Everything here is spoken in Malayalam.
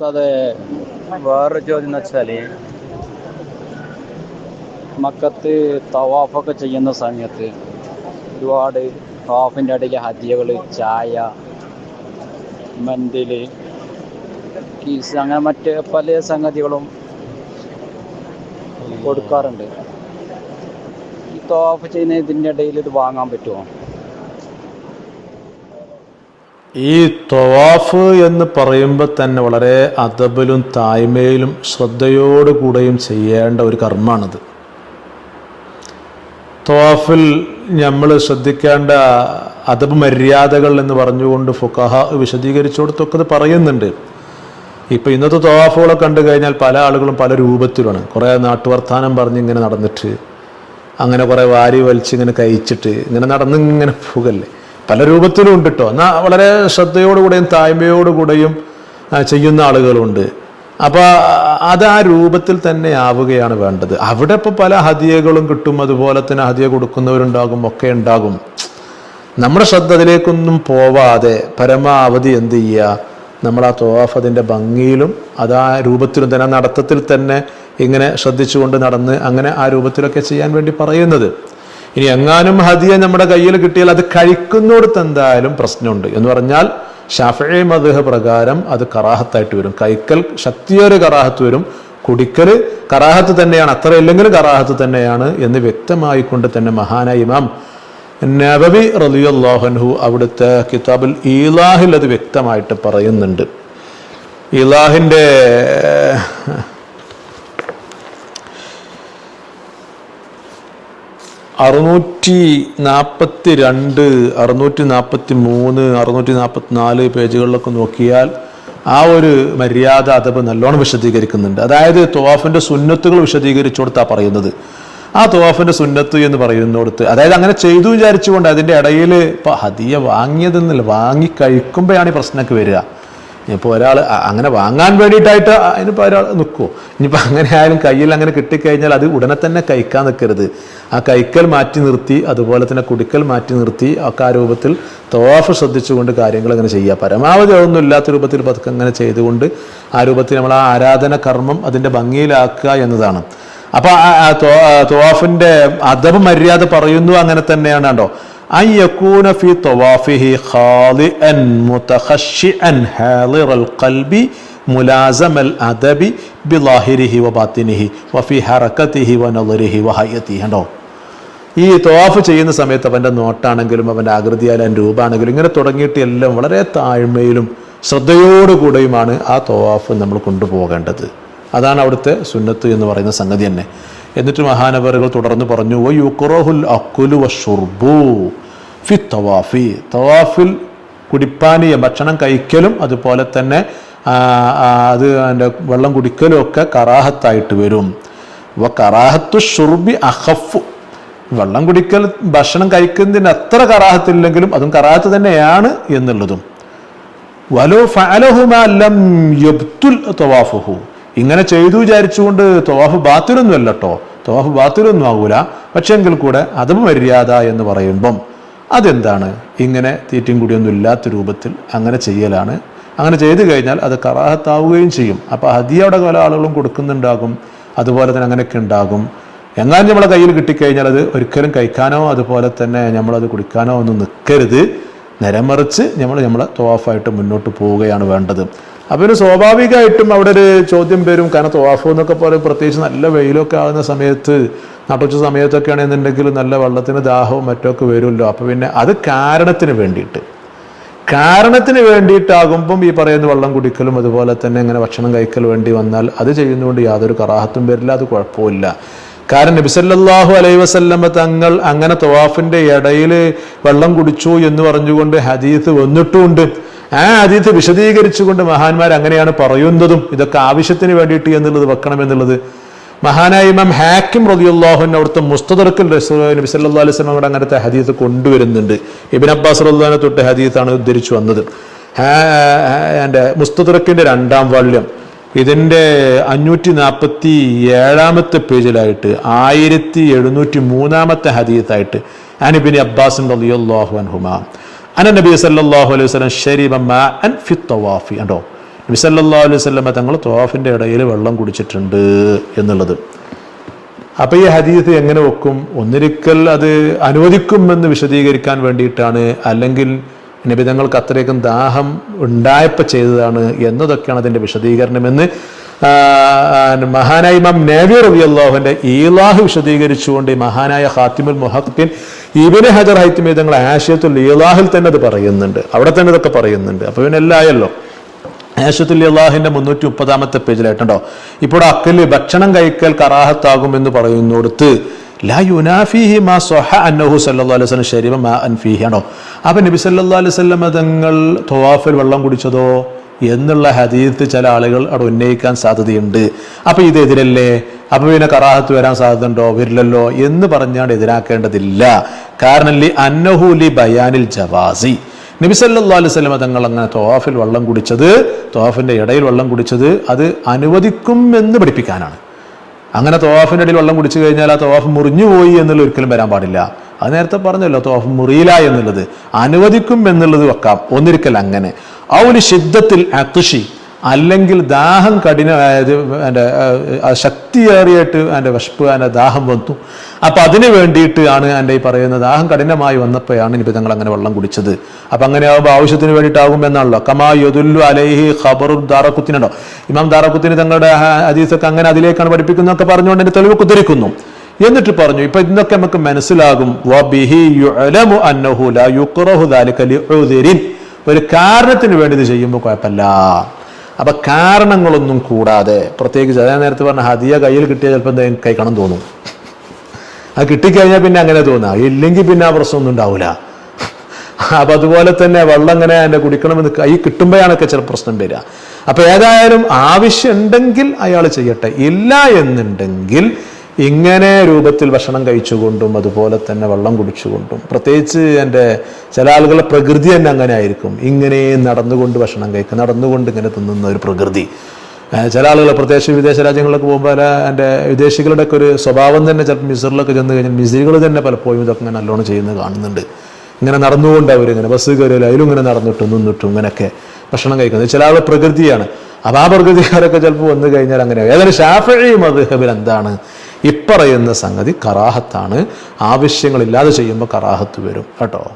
ഉസ്താദെ വേറൊരു ചോദ്യം എന്ന് വെച്ചാൽ മക്കത്ത് തവാഫൊക്കെ ചെയ്യുന്ന സമയത്ത് ഒരുപാട് തവാഫിന്റെ ഇടയിൽ ഹദിയകൾ ചായ മന്തിൽ കീസ് അങ്ങനെ മറ്റ് പല സംഗതികളും കൊടുക്കാറുണ്ട്. ഈ തവാഫ് ചെയ്യുന്ന ഇതിന്റെ ഇടയിൽ ഇത് വാങ്ങാൻ പറ്റുമോ ഈ തൊവാഫ് എന്ന് പറയുമ്പോൾ തന്നെ വളരെ അതബിലും തായ്മയിലും ശ്രദ്ധയോടുകൂടെയും ചെയ്യേണ്ട ഒരു കർമ്മമാണിത് തൊവാഫിൽ നമ്മൾ ശ്രദ്ധിക്കേണ്ട അതബ് മര്യാദകൾ എന്ന് പറഞ്ഞുകൊണ്ട് ഫുക്കഹ വിശദീകരിച്ചു അത് പറയുന്നുണ്ട്. ഇപ്പം ഇന്നത്തെ തൊവാഫുകളെ കണ്ടു കഴിഞ്ഞാൽ പല ആളുകളും പല രൂപത്തിലാണ്. കുറേ നാട്ടുവർത്താനം പറഞ്ഞ് ഇങ്ങനെ നടന്നിട്ട് അങ്ങനെ കുറേ വാരി വലിച്ച് ഇങ്ങനെ കഴിച്ചിട്ട് ഇങ്ങനെ നടന്ന് ഇങ്ങനെ പോകല്ലേ? പല രൂപത്തിലും ഉണ്ട് കേട്ടോ എന്നാൽ വളരെ ശ്രദ്ധയോടുകൂടെയും താഴ്മയോടുകൂടെയും ചെയ്യുന്ന ആളുകളുണ്ട്. അപ്പോൾ അത് ആ രൂപത്തിൽ തന്നെ ആവുകയാണ് വേണ്ടത്. അവിടെ ഇപ്പോൾ പല ഹതിയകളും കിട്ടും അതുപോലെ തന്നെ ഹതിയ കൊടുക്കുന്നവരുണ്ടാകും ഒക്കെ ഉണ്ടാകും. നമ്മുടെ ശ്രദ്ധ അതിലേക്കൊന്നും പോവാതെ പരമാവധി എന്ത് ചെയ്യുക നമ്മൾ ആ തോഫ് അതിന്റെ ഭംഗിയിലും അത് ആ രൂപത്തിലും തന്നെ നടത്തത്തിൽ തന്നെ ഇങ്ങനെ ശ്രദ്ധിച്ചുകൊണ്ട് നടന്ന് അങ്ങനെ ആ രൂപത്തിലൊക്കെ ചെയ്യാൻ വേണ്ടി പറയുന്നത്. ഇനി എങ്ങാനും ഹദിയ നമ്മുടെ കയ്യിൽ കിട്ടിയാൽ അത് കഴിക്കുന്നിടത്ത് എന്തായാലും പ്രശ്നമുണ്ട്. എന്ന് പറഞ്ഞാൽ ഷാഫി മധുഹ പ്രകാരം അത് കറാഹത്തായിട്ട് വരും. കൈക്കൽ ശക്തിയൊരു കറാഹത്ത് വരും. കുടിക്കൽ കറാഹത്ത് തന്നെയാണ്. അത്ര ഇല്ലെങ്കിലും കറാഹത്ത് തന്നെയാണ് എന്ന് വ്യക്തമായിക്കൊണ്ട് തന്നെ മഹാനായ ഇമാം നബബി റലിയുല്ലാഹൻഹു അവിടുത്തെ കിതാബുൽ ഈലാഹിൽ അത് വ്യക്തമായിട്ട് പറയുന്നുണ്ട്. ഇലാഹിന്റെ അറുന്നൂറ്റി നാൽപ്പത്തി രണ്ട് അറുന്നൂറ്റി നാൽപ്പത്തി മൂന്ന് അറുന്നൂറ്റി നാൽപ്പത്തി നാല് പേജുകളിലൊക്കെ നോക്കിയാൽ ആ ഒരു മര്യാദ അതബ് നല്ലോണം വിശദീകരിക്കുന്നുണ്ട്. അതായത് തുവാഫിന്റെ സുന്നത്തുകൾ വിശദീകരിച്ചു കൊടുത്താ പറയുന്നത്. ആ തുവാഫിന്റെ സുന്നത്ത് എന്ന് പറയുന്നിടത്ത് അതായത് അങ്ങനെ ചെയ്തു വിചാരിച്ചുകൊണ്ട് അതിന്റെ ഇടയിൽ ഇപ്പം ഹദിയ വാങ്ങിയതെന്നല്ല വാങ്ങി കഴിക്കുമ്പോഴാണ് ഈ പ്രശ്നമൊക്കെ വരിക. ഇനിയിപ്പോൾ ഒരാൾ അങ്ങനെ വാങ്ങാൻ വേണ്ടിയിട്ടായിട്ട് അതിനിപ്പോൾ ഒരാൾ നിൽക്കുമോ ഇനിയിപ്പോൾ അങ്ങനെ ആയാലും കയ്യിൽ അങ്ങനെ കിട്ടിക്കഴിഞ്ഞാൽ അത് ഉടനെ തന്നെ കഴിക്കാൻ നിൽക്കരുത് ആ കൈക്കൽ മാറ്റി നിർത്തി അതുപോലെ തന്നെ കുടിക്കൽ മാറ്റി നിർത്തി ഒക്കെ ആ രൂപത്തിൽ തോഫ് ശ്രദ്ധിച്ചുകൊണ്ട് കാര്യങ്ങൾ അങ്ങനെ ചെയ്യുക. പരമാവധി അതൊന്നും ഇല്ലാത്ത രൂപത്തിൽ പതുക്കെ അങ്ങനെ ചെയ്തുകൊണ്ട് ആ രൂപത്തിൽ നമ്മൾ ആ ആരാധന കർമ്മം അതിന്റെ ഭംഗിയിലാക്കുക എന്നതാണ്. അപ്പൊ തോഫിന്റെ അദബ് മര്യാദ പറയുന്നു അങ്ങനെ തന്നെയാണ് ഫി ഈ തവാഫ് ചെയ്യുന്ന സമയത്ത് അവന്റെ നോട്ടാണെങ്കിലും അവന്റെ ആകൃതിയാലും രൂപമാണെങ്കിലും ഇങ്ങനെ തുടങ്ങിയിട്ട് എല്ലാം വളരെ താഴ്മയിലും ശ്രദ്ധയോടുകൂടെയുമാണ് ആ തവാഫ് നമ്മൾ കൊണ്ടുപോകേണ്ടത്. അതാണ് അവിടുത്തെ സുന്നത്ത് എന്ന് പറയുന്ന സംഗതി തന്നെ. എന്നിട്ട് മഹാനവറുകൾ തുടർന്ന് പറഞ്ഞു "വ യുക്റഹുൽ അക്കുലു വഷുർബു ഫി തവാഫി. തവാഫിൽ കുടിപ്പാനീയ ഭക്ഷണം കഴിക്കലും അതുപോലെ തന്നെ അത് അതിന്റെ വെള്ളം കുടിക്കലും ഒക്കെ കറാഹത്തായിട്ട് വരും. വ കറാഹത്തു ഷുർബി അഹഫു വെള്ളം കുടിക്കൽ ഭക്ഷണം കഴിക്കുന്നതിന് അത്ര കറാഹത്തില്ലെങ്കിലും അതും കറാഹത്ത് തന്നെയാണ് എന്നുള്ളതും. വലോ ഫഅലഹുമാ ലം യബ്തുൽ തവാഫുഹു. ഇങ്ങനെ ചെയ്തു വിചാരിച്ചുകൊണ്ട് തോഹ് ബാത്തിലൊന്നും അല്ല കേട്ടോ തോഹ് ബാത്തിലൊന്നും ആകൂല പക്ഷെങ്കിൽ കൂടെ അതും മര്യാദ എന്ന് പറയുമ്പം അതെന്താണ്? ഇങ്ങനെ തീറ്റും കൂടിയൊന്നും ഇല്ലാത്ത രൂപത്തിൽ അങ്ങനെ ചെയ്യലാണ്. അങ്ങനെ ചെയ്തു കഴിഞ്ഞാൽ അത് കറാഹത്താവുകയും ചെയ്യും. അപ്പോൾ ഹദിയയുടെ പല ആളുകളും കൊടുക്കുന്നുണ്ടാകും. അതുപോലെ തന്നെ അങ്ങനെയൊക്കെ ഉണ്ടാകും. എങ്ങാനും നമ്മളെ കയ്യിൽ കിട്ടിക്കഴിഞ്ഞാൽ അത് ഒരിക്കലും കഴിക്കാനോ അതുപോലെ തന്നെ നമ്മളത് കുടിക്കാനോ ഒന്നും നിൽക്കരുത് നിരമറിച്ച് നമ്മൾ നമ്മളെ തോഫായിട്ട് മുന്നോട്ട് പോവുകയാണ് വേണ്ടത്. അപ്പോൾ ഒരു സ്വാഭാവികമായിട്ടും അവിടെ ഒരു ചോദ്യം വരും. കാരണം തോഫു എന്നൊക്കെ പറയും പ്രത്യേകിച്ച് നല്ല വെയിലൊക്കെ ആകുന്ന സമയത്ത് നട്ടുച്ച സമയത്തൊക്കെ ആണെന്നുണ്ടെങ്കിൽ നല്ല വെള്ളത്തിന് ദാഹവും മറ്റൊക്കെ വരുമല്ലോ. അപ്പോൾ പിന്നെ അത് കാരണത്തിന് വേണ്ടിയിട്ട്. കാരണത്തിന് വേണ്ടിയിട്ടാകുമ്പം ഈ പറയുന്ന വെള്ളം കുടിക്കലും അതുപോലെ തന്നെ ഇങ്ങനെ ഭക്ഷണം കഴിക്കൽ വേണ്ടി വന്നാൽ അത് ചെയ്യുന്നതുകൊണ്ട് യാതൊരു കറാഹത്തും വരില്ല അത് കുഴപ്പമില്ല കാരണം നബിസല്ലാഹു അലൈ വസല്ലമ്മ തങ്ങൾ അങ്ങനെ തവാഫിന്റെ ഇടയിൽ വെള്ളം കുടിച്ചു എന്ന് പറഞ്ഞുകൊണ്ട് ഹദീസ് വന്നിട്ടുമുണ്ട് ആ ഹദീത്ത് വിശദീകരിച്ചുകൊണ്ട് മഹാന്മാർ അങ്ങനെയാണ് പറയുന്നതും ഇതൊക്കെ ആവശ്യത്തിന് വേണ്ടിയിട്ട് എന്നുള്ളത് വെക്കണം എന്നുള്ളത്. മഹാനായ ഇമാം ഹാക്കിം റളിയല്ലാഹുവിന് അവിടുത്തെ മുസ്തദർക്കിൽ നബി സല്ലല്ലാഹു അലൈഹി വസല്ലം അങ്ങനത്തെ ഹദീസ് കൊണ്ടുവരുന്നുണ്ട്. ഇബിൻ അബ്ബാസ് റളിയല്ലാഹു തൊട്ട് ഹദീസാണ് ഉദ്ധരിച്ചു വന്നത്. എന്റെ മുസ്തദർക്കിന്റെ രണ്ടാം വാള്യം ഇതിന്റെ അഞ്ഞൂറ്റി നാൽപ്പത്തി ഏഴാമത്തെ പേജിലായിട്ട് ആയിരത്തി എഴുന്നൂറ്റി മൂന്നാമത്തെ ഹദീസായിട്ട് അനിബിൻ അബ്ബാസ് റളിയല്ലാഹു അൻഹുമാ. അന നബി സല്ലല്ലാഹു അലൈഹി വസല്ലം ശരിബ മാഅൻ ഫി തവാഫി കണ്ടോ? നബിസല്ലാ അലൈഹി തങ്ങൾ തോഫിന്റെ ഇടയിൽ വെള്ളം കുടിച്ചിട്ടുണ്ട് എന്നുള്ളത്. അപ്പൊ ഈ ഹദീസ് എങ്ങനെ വെക്കും? ഒന്നിരിക്കൽ അത് അനുവദിക്കുമെന്ന് വിശദീകരിക്കാൻ വേണ്ടിയിട്ടാണ്. അല്ലെങ്കിൽ നിബിതങ്ങൾക്ക് അത്രയ്ക്കും ദാഹം ഉണ്ടായപ്പോൾ ചെയ്തതാണ് എന്നതൊക്കെയാണ് അതിന്റെ വിശദീകരണമെന്ന് മഹാനായ ഇമാം നേവി റബി അള്ളാഹുവിന്റെ ഈലാഹ് വിശദീകരിച്ചുകൊണ്ട് മഹാനായ ഹാത്തിമുൽ മുഹക്കിൻ ഇബിന് ഹജർ ഹൈത്തിമീതങ്ങൾ ആശയത്തുൽ ഇലാഹിൽ തന്നെ അത് പറയുന്നുണ്ട്. അവിടെ തന്നെ ഇതൊക്കെ പറയുന്നുണ്ട്. അപ്പൊ പിന്നെ എല്ലാം ആയല്ലോ ആശത്തുൽ മുന്നൂറ്റി മുപ്പതാമത്തെ പേജിലായിട്ടുണ്ടോ? ഇപ്പോൾ അക്കൽ ഭക്ഷണം കഴിക്കൽ കറാഹത്താകും എന്ന് പറയുന്നിടത്ത് ലാ യുനാഫിഹി മാ സ്വഹ അന്നഹു അലൈഹി ശരീബ മാ ആണോ? അപ്പൊ നബി സല്ലല്ലാഹു അലൈഹി തങ്ങൾ തൊവാഫിൽ വെള്ളം കുടിച്ചതോ? എന്നുള്ള ഹദീത്ത് ചില ആളുകൾ അവിടെ ഉന്നയിക്കാൻ സാധ്യതയുണ്ട്. അപ്പൊ ഇത് എതിരല്ലേ അപ്പൊ പിന്നെ കറാഹത്ത് വരാൻ സാധ്യതയുണ്ടോ? വരില്ലല്ലോ എന്ന് പറഞ്ഞാണ് എതിരാക്കേണ്ടതില്ല. കാരണം ലി അന്നഹുലി ബയാനിൽ ജവാസി. നബി സല്ലല്ലാഹു അലൈഹി തങ്ങൾ അങ്ങനെ തോഫിൽ വെള്ളം കുടിച്ചത് തോഫിന്റെ ഇടയിൽ വെള്ളം കുടിച്ചത് അത് അനുവദിക്കും എന്ന് പഠിപ്പിക്കാനാണ്. അങ്ങനെ തോഫിന്റെ ഇടയിൽ വെള്ളം കുടിച്ചു കഴിഞ്ഞാൽ ആ തോഫ് മുറിഞ്ഞു പോയി എന്നുള്ള ഒരിക്കലും വരാൻ പാടില്ല. അത് നേരത്തെ പറഞ്ഞല്ലോ തോഫ് മുറിയില്ല എന്നുള്ളത്. അനുവദിക്കും എന്നുള്ളത് വെക്കാം. ഒന്നിരിക്കൽ അങ്ങനെ. ഔലി ശുദ്ധത്തിൽ അത്തുഷി അല്ലെങ്കിൽ ദാഹം കഠിന എന്റെ ശക്തിയേറിയിട്ട് എന്റെ വിശപ്പ് എന്റെ ദാഹം വന്നു. അപ്പം അതിന് വേണ്ടിയിട്ട് ആണ് എന്റെ ഈ പറയുന്ന ദാഹം കഠിനമായി വന്നപ്പോഴാണ് ഇനി ഞങ്ങൾ അങ്ങനെ വെള്ളം കുടിച്ചത്. അപ്പം അങ്ങനെ ആകുമ്പോൾ ആവശ്യത്തിന് വേണ്ടിയിട്ടാകും എന്നാണല്ലോ. കമാ യദുല്ലു അലൈഹി ഖബറു ദാറക്കുത്തിനുണ്ടോ ഇമാം ദാറക്കുത്തിന് തങ്ങളുടെ അതീസൊക്കെ അങ്ങനെ അതിലേക്കാണ് പഠിപ്പിക്കുന്നതൊക്കെ പറഞ്ഞുകൊണ്ട് എന്റെ തെളിവ് കുതിരിക്കുന്നു. എന്നിട്ട് പറഞ്ഞു ഇപ്പൊ ഇതൊക്കെ നമുക്ക് മനസ്സിലാകും. ഒരു കാരണത്തിന് വേണ്ടി ഇത് ചെയ്യുമ്പോൾ കുഴപ്പമില്ല. അപ്പൊ കാരണങ്ങളൊന്നും കൂടാതെ പ്രത്യേകിച്ച് അതേ നേരത്തെ പറഞ്ഞ ഹദിയ കയ്യിൽ കിട്ടിയാൽ ചിലപ്പോൾ എന്തെങ്കിലും കഴിക്കണം തോന്നും. അത് കിട്ടിക്കഴിഞ്ഞാൽ പിന്നെ അങ്ങനെ തോന്നാം. ഇല്ലെങ്കിൽ പിന്നെ ആ പ്രശ്നമൊന്നും ഉണ്ടാവില്ല അപ്പൊ അതുപോലെ തന്നെ വെള്ളം ഇങ്ങനെ എന്നെ കുടിക്കണമെന്ന് കൈ കിട്ടുമ്പോഴാണൊക്കെ ചില പ്രശ്നം വരിക. അപ്പൊ ഏതായാലും ആവശ്യമുണ്ടെങ്കിൽ അയാൾ ചെയ്യട്ടെ. ഇല്ല എന്നുണ്ടെങ്കിൽ ഇങ്ങനെ രൂപത്തിൽ ഭക്ഷണം കഴിച്ചുകൊണ്ടും അതുപോലെ തന്നെ വെള്ളം കുടിച്ചുകൊണ്ടും. പ്രത്യേകിച്ച് എന്റെ ചില ആളുകളുടെ പ്രകൃതി തന്നെ അങ്ങനെ ആയിരിക്കും. ഇങ്ങനെ നടന്നുകൊണ്ട് ഭക്ഷണം കഴിക്കുക നടന്നുകൊണ്ട് ഇങ്ങനെ തിന്നുന്ന ഒരു പ്രകൃതി. ചില ആളുകൾ പ്രത്യേകിച്ച് വിദേശ രാജ്യങ്ങളിലൊക്കെ പോകുമ്പോൾ എന്റെ വിദേശികളുടെ ഒക്കെ ഒരു സ്വഭാവം തന്നെ ചിലപ്പോൾ മിസറിലൊക്കെ ചെന്ന് കഴിഞ്ഞാൽ മിസറികൾ തന്നെ പലപ്പോഴും ഇതൊക്കെ ഇങ്ങനെ നല്ലോണം ചെയ്യുന്നത് കാണുന്നുണ്ട്. ഇങ്ങനെ നടന്നുകൊണ്ട് അവരിങ്ങനെ ബസ് കയറിയാലും അതിലും ഇങ്ങനെ നടന്നിട്ടും നിന്നിട്ടും ഇങ്ങനെയൊക്കെ ഭക്ഷണം കഴിക്കുന്നത്. ചില ആളുകൾ പ്രകൃതിയാണ്. അപ്പം ആ പ്രകൃതിക്കാരൊക്കെ ചിലപ്പോൾ വന്നു കഴിഞ്ഞാൽ അങ്ങനെ. ഏതായാലും ഷാഫഴി മധുഹബിൽ എന്താണ്? ഇപ്പറയുന്ന സംഗതി കറാഹത്താണ്. ആവശ്യങ്ങളില്ലാതെ ചെയ്യുമ്പോൾ കറാഹത്ത് വരും. കേട്ടോ?